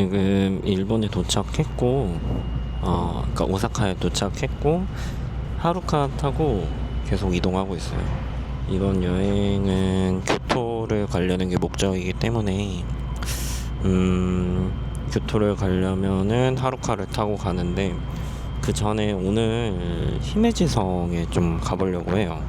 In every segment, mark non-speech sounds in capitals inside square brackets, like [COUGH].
지금 일본에 도착했고, 어, 그러니까 오사카에 도착했고, 하루카 타고 계속 이동하고 있어요. 이번 여행은 교토를 가려는 게 목적이기 때문에, 음, 교토를 가려면은 하루카를 타고 가는데, 그 전에 오늘 히메지성에 좀 가보려고 해요.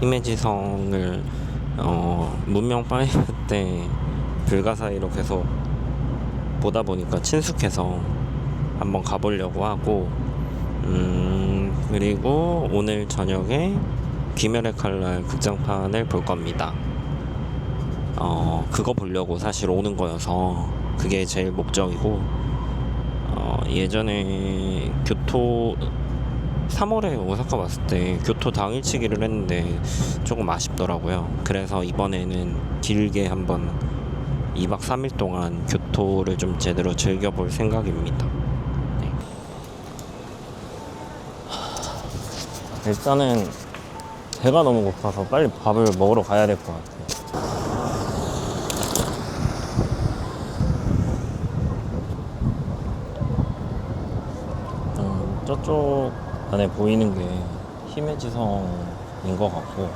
히메지성을 어, 문명 파이브 때 불가사의로 계속 보다 보니까 친숙해서 한번 가보려고 하고 음, 그리고 오늘 저녁에 귀멸의 칼날 극장판을 볼 겁니다. 어, 그거 보려고 사실 오는 거여서 그게 제일 목적이고 어, 예전에 교토 3월에 오사카 왔을 때 교토 당일치기를 했는데 조금 아쉽더라고요. 그래서 이번에는 길게 한번 2박 3일 동안 교토를 좀 제대로 즐겨볼 생각입니다. 네. 일단은 배가 너무 고파서 빨리 밥을 먹으러 가야 될 것 같아요. 음, 저쪽 안에 보이는 게 히메지성인 것 같고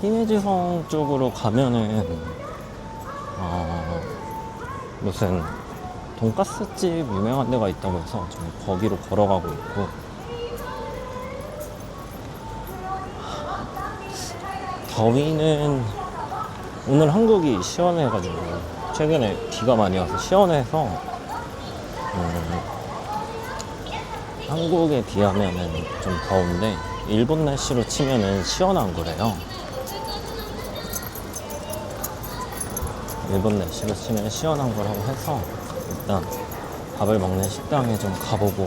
히메지성 쪽으로 가면은 어, 무슨 돈가스집 유명한 데가 있다고 해서 지금 거기로 걸어가고 있고 더위는 오늘 한국이 시원해가지고 최근에 비가 많이 와서 시원해서 음, 한국에 비하면은 좀 더운데 일본 날씨로 치면은 시원한 거래요. 일본 날씨로 치면 시원한 거라고 해서 일단 밥을 먹는 식당에 좀 가보고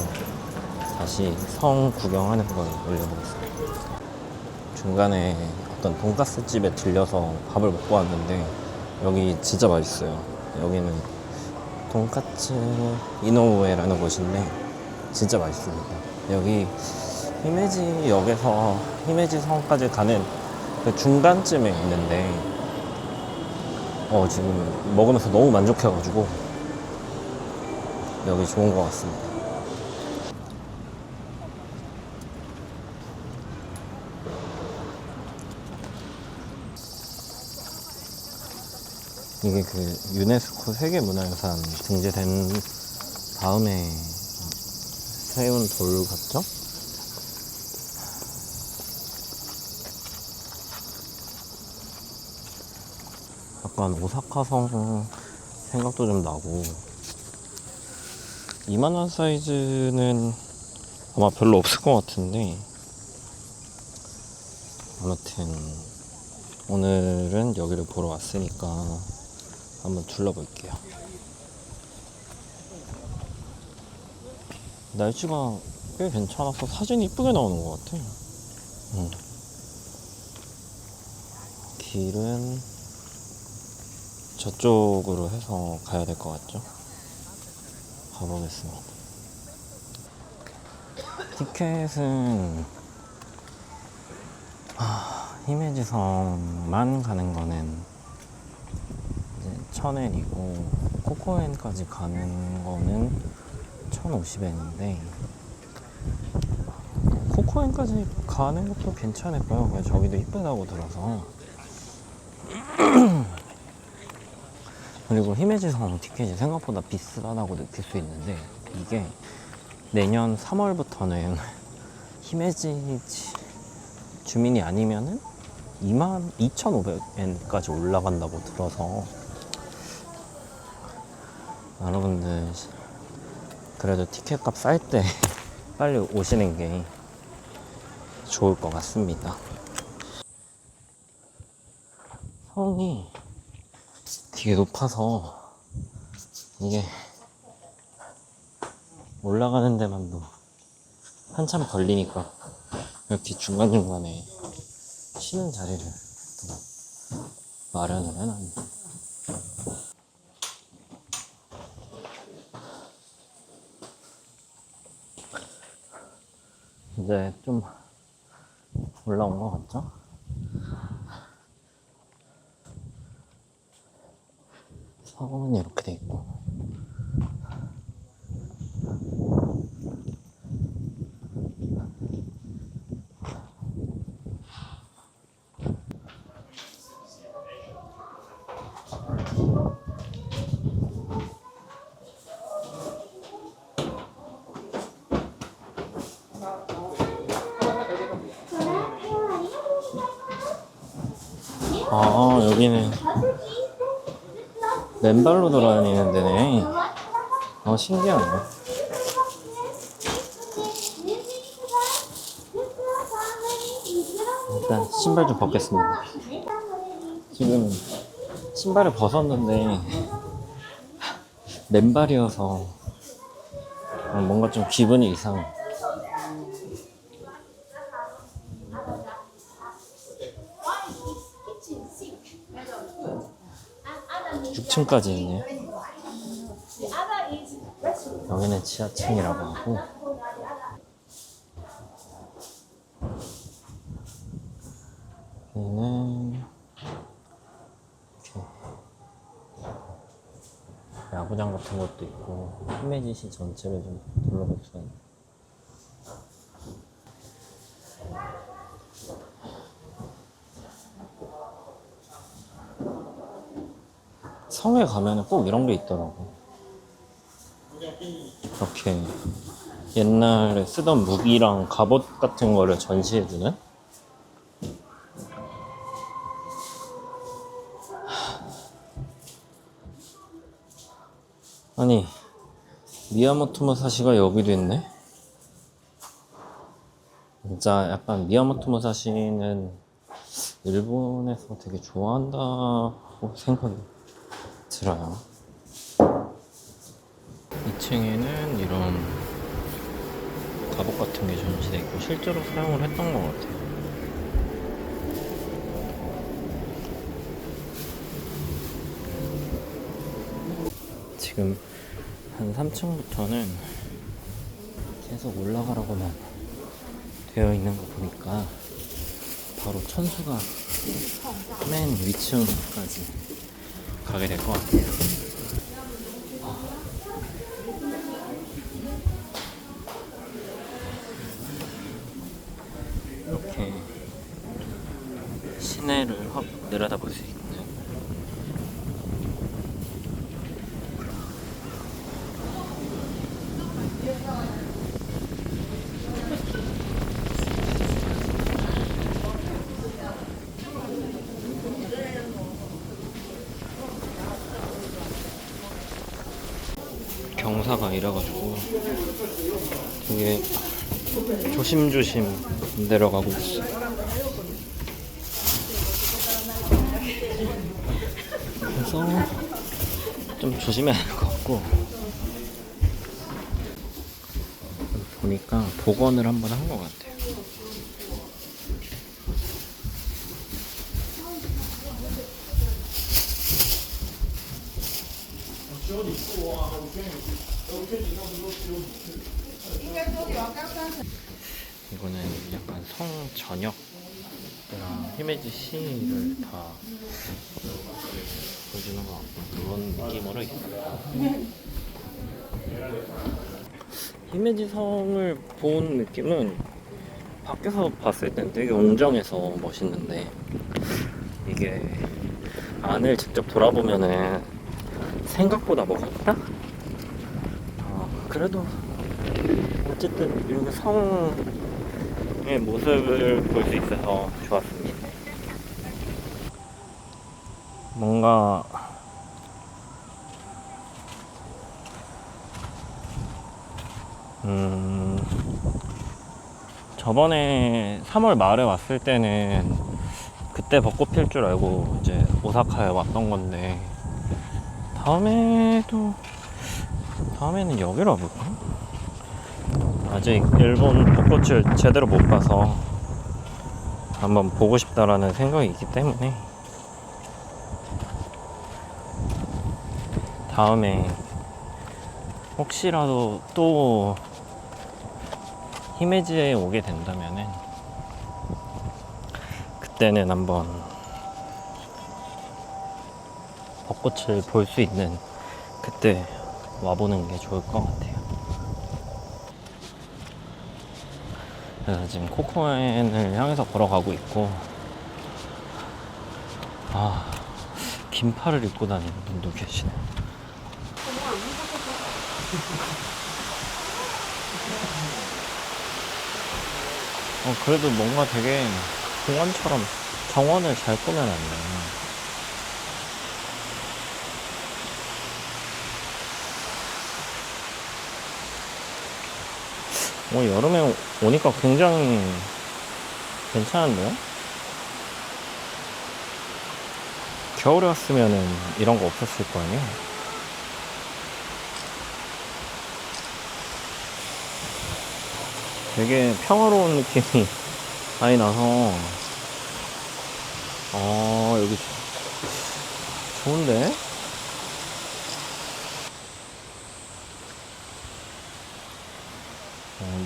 다시 성 구경하는 걸 올려보겠습니다. 중간에 어떤 돈가스 집에 들려서 밥을 먹고 왔는데 여기 진짜 맛있어요. 여기는 돈까츠 이노우에라는 곳인데 진짜 맛있습니다. 여기 히메지 역에서 히메지 성까지 가는 그 중간쯤에 있는데 어 지금 먹으면서 너무 만족해가지고 여기 좋은 것 같습니다. 이게 그 유네스코 세계문화유산 등재된 다음에 세운 돌 같죠? 약간 오사카성 생각도 좀 나고 이만한 사이즈는 아마 별로 없을 것 같은데 아무튼 오늘은 여기를 보러 왔으니까 한번 둘러볼게요. 날씨가 꽤 괜찮아서 사진이 이쁘게 나오는 것 같아. 응. 길은 저쪽으로 해서 가야 될 것 같죠? 가보겠습니다. 티켓은 아, 히메지성만 가는 거는 이제 1000엔이고 코코엔까지 가는 거는 1050엔인데 코코엔까지 가는 것도 괜찮을 거예요. 저기도 이쁘다고 들어서 그리고 히메지성 티켓이 생각보다 비싸다고 느낄 수 있는데 이게 내년 3월부터는 히메지 [LAUGHS] 주민이 아니면은 2만 2,500엔까지 올라간다고 들어서 여러분들 그래도 티켓 값 쌀 때 [LAUGHS] 빨리 오시는 게 좋을 것 같습니다. 성이 되게 높아서 이게 올라가는 데만도 한참 걸리니까 이렇게 중간중간에 쉬는 자리를 또 마련을 해놨네. 이제 좀 올라온 것 같죠? 성은 이렇게 돼 있고. 아 여기는 맨발로 돌아다니는 데네. 어 신기하네. 일단 신발 좀 벗겠습니다. 지금 신발을 벗었는데 [LAUGHS] 맨발이어서 어, 뭔가 좀 기분이 이상해 6층까지 있네. 여기는 지하층이라고 하고. 여기는 야구장 같은 것도 있고 히메지시 전체를 좀 둘러볼 수가 있네 성에 가면은 꼭 이런 게 있더라고. 이렇게 옛날에 쓰던 무기랑 갑옷 같은 거를 전시해주는? 아니, 미야모토 무사시가 여기도 있네? 진짜 약간 미야모토 무사시는 일본에서 되게 좋아한다고 생각 이 들어요. 2층에는 이런 갑옷 같은 게 전시돼 있고 실제로 사용을 했던 것 같아요. 지금 한 3층부터는 계속 올라가라고만 되어 있는 거 보니까 바로 천수가 맨 위층까지 가게 될 것 같아요. 이렇게 시내를 확 내려다볼 수 있는 경사가 이래가지고 되게 조심조심 내려가고 있어. 그래서 좀 조심해야 할 것 같고 보니까 복원을 한번 한 것 같아 이거는 약간 성 전역 이랑 히메지 시를 다 보여주는 것 같고 그런 느낌으로. 히메지 성을 본 느낌은 밖에서 봤을 땐 되게 웅장해서 멋있는데 이게 안을 직접 돌아보면은 생각보다 뭐가 있다? 어, 그래도 어쨌든 이렇게 성의 모습을 볼 수 있어서 좋았습니다. 뭔가 음 저번에 3월 말에 왔을 때는 그때 벚꽃 필 줄 알고 이제 오사카에 왔던 건데 다음에도 다음에는 여기로 와볼까? 아직 일본 벚꽃을 제대로 못 봐서 한번 보고 싶다라는 생각이 있기 때문에 다음에 혹시라도 또 히메지에 오게 된다면은 그때는 한번 벚꽃을 볼 수 있는 그때 와보는 게 좋을 것 같아요. 그래서 지금 코코엔을 향해서 걸어가고 있고, 아, 긴팔을 입고 다니는 분도 계시네. 어, 그래도 뭔가 되게 공원처럼 정원을 잘 꾸며놨네. 어, 여름에 오니까 굉장히 괜찮은데요? 겨울에 왔으면은 이런 거 없었을 거 아니에요? 되게 평화로운 느낌이 [LAUGHS] 많이 나서 아 여기 좋- 좋은데?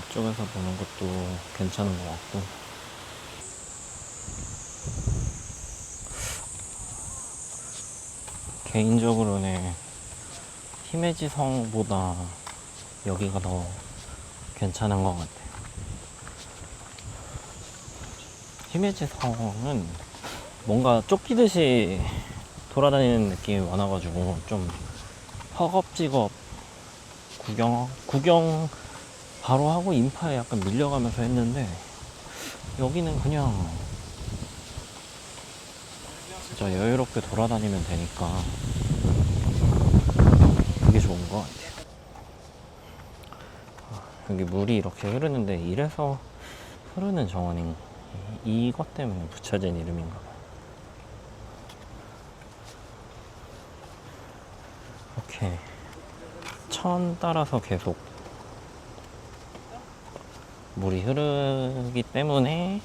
이쪽에서 보는 것도 괜찮은 것 같고 개인적으로는 히메지 성보다 여기가 더 괜찮은 것 같아요. 히메지 성은 뭔가 쫓기듯이 돌아다니는 느낌이 많아가지고 좀 허겁지겁 구경 구경 바로 하고 인파에 약간 밀려가면서 했는데 여기는 그냥 진짜 여유롭게 돌아다니면 되니까 그게 좋은 것 같아요. 아, 여기 물이 이렇게 흐르는데 이래서 흐르는 정원인 이것 때문에 붙여진 이름인가 봐요. 이렇게 천 따라서 계속 물이 흐르기 때문에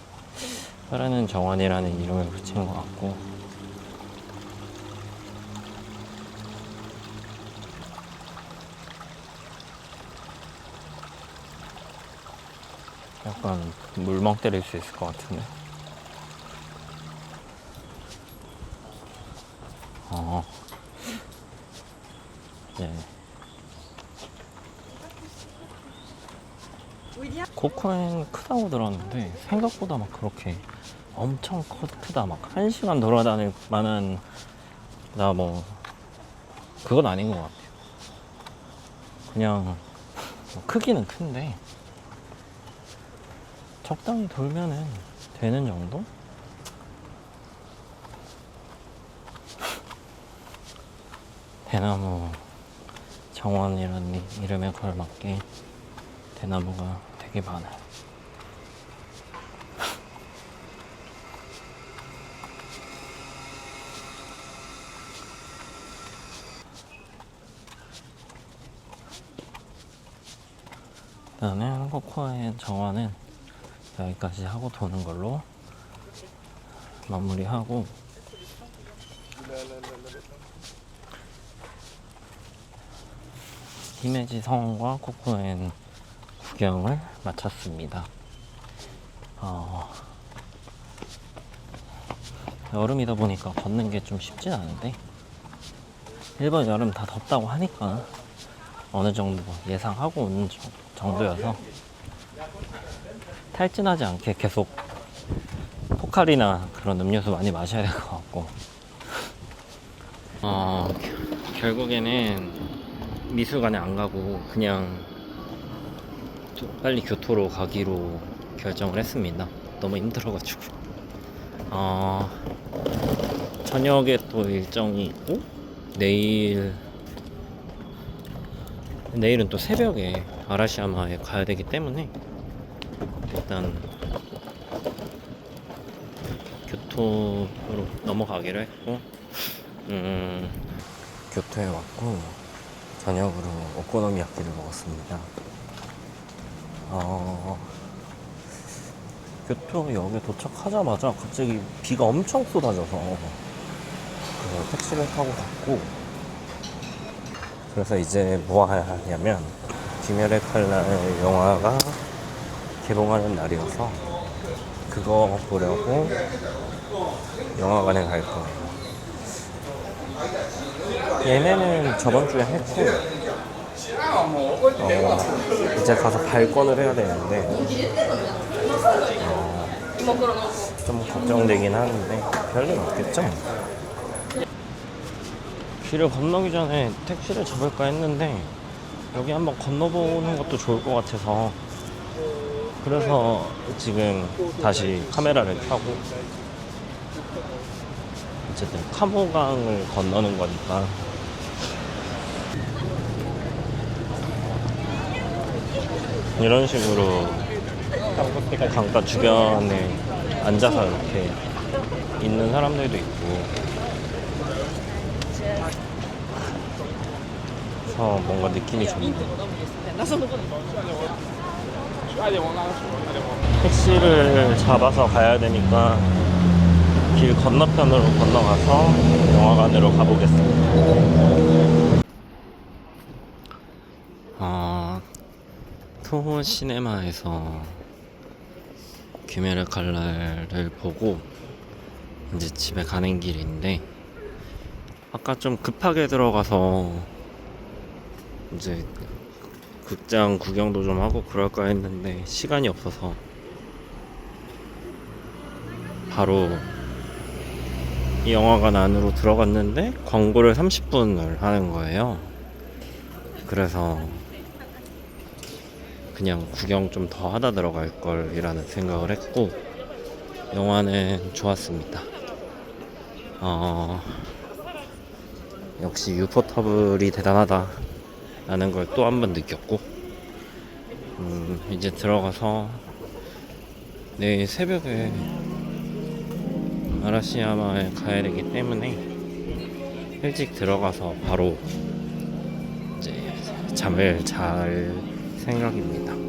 흐르는 정원이라는 이름을 붙인 것 같고. 약간 물멍 때릴 수 있을 것 같은데. 어 코코엔 크다고 들었는데 생각보다 막 그렇게 엄청 커, 크다 막 한 시간 돌아다닐 만한 나 뭐 그건 아닌 것 같아요. 그냥 뭐 크기는 큰데 적당히 돌면은 되는 정도? [LAUGHS] 대나무 정원이라는 이- 이름에 걸맞게 대나무가 되게 많아요. 일단은 코코아의 정화는 여기까지 하고 도는 걸로 마무리하고 히메지 성과 코코엔 구경을 마쳤습니다. 어, 여름이다 보니까 걷는 게 좀 쉽진 않은데 일본 여름 다 덥다고 하니까 어느 정도 예상하고 온 정- 정도여서 탈진하지 않게 계속 포칼이나 그런 음료수 많이 마셔야 될 것 같고 어, 결국에는 미술관에 안 가고 그냥 또 빨리 교토로 가기로 결정을 했습니다. 너무 힘들어가지고. 어, 저녁에 또 일정이 있고, 내일, 내일은 또 새벽에 아라시야마에 가야 되기 때문에, 일단, 교토로 넘어가기로 했고, 음, 교토에 왔고, 저녁으로 오코노미야끼를 먹었습니다. 어, 교토역에 도착하자마자 갑자기 비가 엄청 쏟아져서 그 택시를 타고 갔고 그래서 이제 뭐 하냐면 귀멸의 칼날 영화가 개봉하는 날이어서 그거 보려고 영화관에 갈 거예요. 얘네는 저번 주에 했고 어, 이제 가서 발권을 해야 되는데 어, 좀 걱정되긴 하는데 별일 없겠죠? 길을 건너기 전에 택시를 잡을까 했는데 여기 한번 건너보는 것도 좋을 것 같아서 그래서 지금 다시 카메라를 켜고 어쨌든 카모강을 건너는 거니까 이런 식으로 강가 주변에 앉아서 이렇게 있는 사람들도 있고 그래서 뭔가 느낌이 좋네요 택시를 잡아서 가야 되니까 길 건너편으로 건너가서 영화관으로 가보겠습니다. 어, 토호 시네마에서 귀멸의 칼날을 보고 이제 집에 가는 길인데 아까 좀 급하게 들어가서 이제 극장 구경도 좀 하고 그럴까 했는데 시간이 없어서 바로 이 영화관 안으로 들어갔는데 광고를 30분을 하는 거예요. 그래서 그냥 구경 좀 더 하다 들어갈 걸이라는 생각을 했고 영화는 좋았습니다. 어, 역시 유포터블이 대단하다 라는 걸 또 한 번 느꼈고 음, 이제 들어가서 내일 새벽에 아라시야마에 가야 되기 때문에 일찍 들어가서 바로 이제 잠을 잘 생각입니다.